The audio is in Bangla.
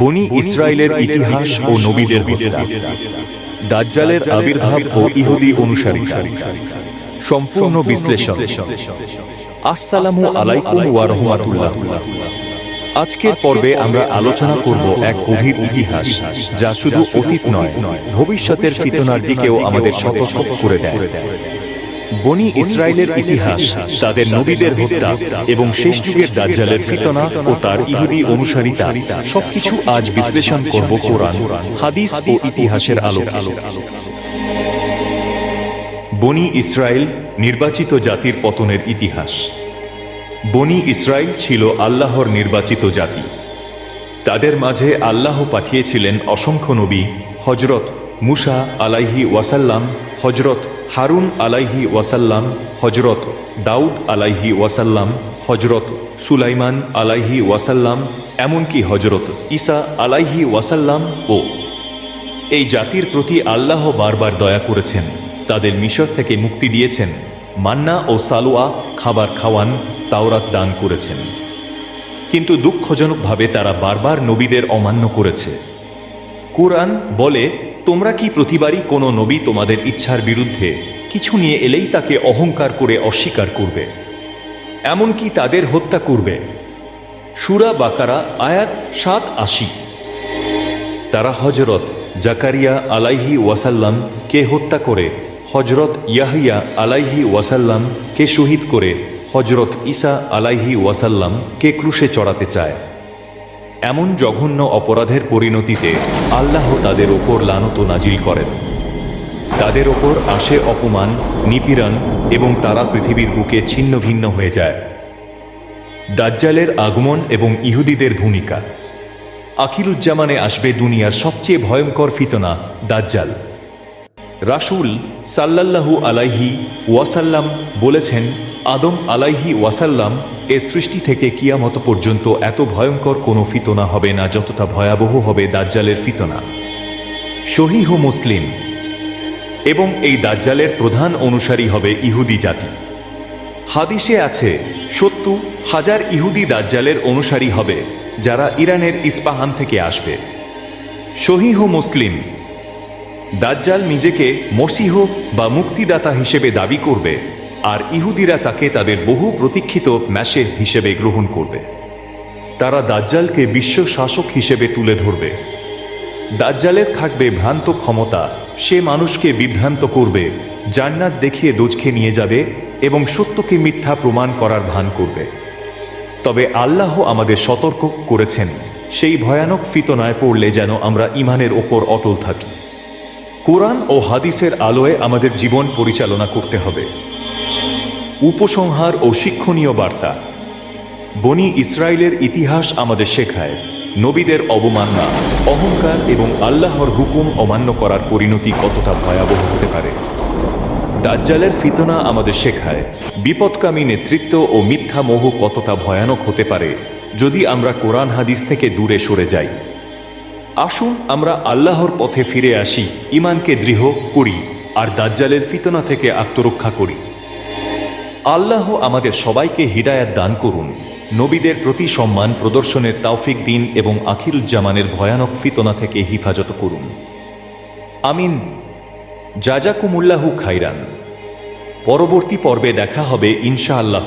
বনি ইসরায়েলের ইতিহাস ও নবীদের দাজ্জালের আবির্ভাব ও ইহুদি অনুসারী সম্পূর্ণ বিশ্লেষণ। আসসালামু আলাইকুম ওয়া রাহমাতুল্লাহ। আজকের পর্বে আমরা আলোচনা করব এক গভীর ইতিহাস যা শুধু অতীত নয়। ভবিষ্যতের ফিতনার দিকেও আমাদের সতর্ক করে দেয়। বনি ইসরায়েলের ইতিহাস তাদের নবীদের হত্যা এবং শেষ যুগের দাজ্জালের ফিতনা ও তার ইহুদি অনুসারিতা সবকিছু আজ বিশ্লেষণ করব কোরআন হাদিস ও ইতিহাসের আলোকে। বনি ইসরায়েল নির্বাচিত জাতির পতনের ইতিহাস। বনি ইসরায়েল ছিল আল্লাহর নির্বাচিত জাতি। তাদের মাঝে আল্লাহ পাঠিয়েছিলেন অসংখ্য নবী হজরত মুসা আলাইহি ওয়াসাল্লাম হজরত হারুন আলাইহি ওয়াসাল্লাম হজরত দাউদ আলাইহি ওয়াসাল্লাম হজরত সুলাইমান আলাইহি ওয়াসাল্লাম, এমনকি হজরত ঈসা আলাইহি ওয়াসাল্লাম ও এই জাতির প্রতি আল্লাহ বারবার দয়া করেছেন। তাদের মিশর থেকে মুক্তি দিয়েছেন। মান্না ও সালোয়া খাবার খাওয়ান, তাওরাত দান করেছেন। কিন্তু দুঃখজনকভাবে তারা বারবার নবীদের অমান্য করেছে। কোরআন বলে তোমরা কি প্রতিবারই কোনো নবী তোমাদের ইচ্ছার বিরুদ্ধে কিছু নিয়ে এলেই তাকে অহংকার করে অস্বীকার করবে? এমনকি তাদের হত্যা করবে? সুরা বাকারা, আয়াত সাত আশি। তারা হজরত জাকারিয়া আলাইহি ওয়াসাল্লাম কে হত্যা করে হজরত ইয়াহিয়া আলাইহি ওয়াসাল্লাম কে শহীদ করে হজরত ঈসা আলাইহি ওয়াসাল্লাম কে ক্রুশে চড়াতে চায়? এমন জঘন্য অপরাধের পরিণতিতে আল্লাহ তাদের ওপর লানত নাজিল করেন। তাদের ওপর আসে অপমান, নিপীড়ন এবং তারা পৃথিবীর বুকে ছিন্ন ভিন্ন হয়ে যায়। দাজ্জালের আগমন এবং ইহুদিদের ভূমিকা। আখিরুজ্জামানে আসবে দুনিয়ার সবচেয়ে ভয়ঙ্কর ফিতনা, দাজ্জাল। রাসূল সাল্লাল্লাহু আলাইহি ওয়াসাল্লাম বলেছেন আদম আলাইহি ওয়াসাল্লাম এ সৃষ্টি থেকে কিয়ামত পর্যন্ত এত ভয়ঙ্কর কোনো ফিতনা হবে না, যতটা ভয়াবহ হবে দাজ্জালের ফিতনা। শহীহ মুসলিম এবং এই দাজ্জালের প্রধান অনুসারী হবে ইহুদি জাতি। হাদিসে আছে সত্তর হাজার ইহুদি দাজ্জালের অনুসারী হবে যারা ইরানের ইস্পাহান থেকে আসবে। শহীহ মুসলিম দাজ্জাল নিজেকে মসিহ বা মুক্তিদাতা হিসেবে দাবি করবে। আর ইহুদিরা তাকে তাদের বহু প্রতীক্ষিত ম্যাসে হিসেবে গ্রহণ করবে। তারা দাজ্জালকে বিশ্ব শাসক হিসেবে তুলে ধরবে। দাজ্জালের থাকবে ভ্রান্ত ক্ষমতা, সে মানুষকে বিভ্রান্ত করবে, জান্নাত দেখিয়ে দোজখে নিয়ে যাবে এবং সত্যকে মিথ্যা প্রমাণ করার ভান করবে। তবে আল্লাহ আমাদের সতর্ক করেছেন, সেই ভয়ানক ফিতনায় পড়লে যেন আমরা ইমানের ওপর অটল থাকি। কোরআন ও হাদিসের আলোয় আমাদের জীবন পরিচালনা করতে হবে। উপসংহার ও শিক্ষণীয় বার্তা। বনি ইসরায়েলের ইতিহাস আমাদের শেখায়, নবীদের অবমাননা অহংকার এবং আল্লাহর হুকুম অমান্য করার পরিণতি কতটা ভয়াবহ হতে পারে। দাজ্জালের ফিতনা আমাদের শেখায়, বিপদকামী নেতৃত্ব ও মিথ্যা মোহ কতটা ভয়ানক হতে পারে যদি আমরা কোরআন হাদিস থেকে দূরে সরে যাই। আসুন আমরা আল্লাহর পথে ফিরে আসি ইমানকে দৃঢ় করি আর দাজ্জালের ফিতনা থেকে আত্মরক্ষা করি। আল্লাহ আমাদের সবাইকে হৃদায়াত দান করুন। নবীদের প্রতি সম্মান প্রদর্শনের তাওফিক দিন এবং আখিরুজ্জামানের ভয়ানক ফিতনা থেকে হিফাজত করুন। আমিন। জাজাকুমুল্লাহু খাইরান। পরবর্তী পর্বে দেখা হবে ইনশাআল্লাহ।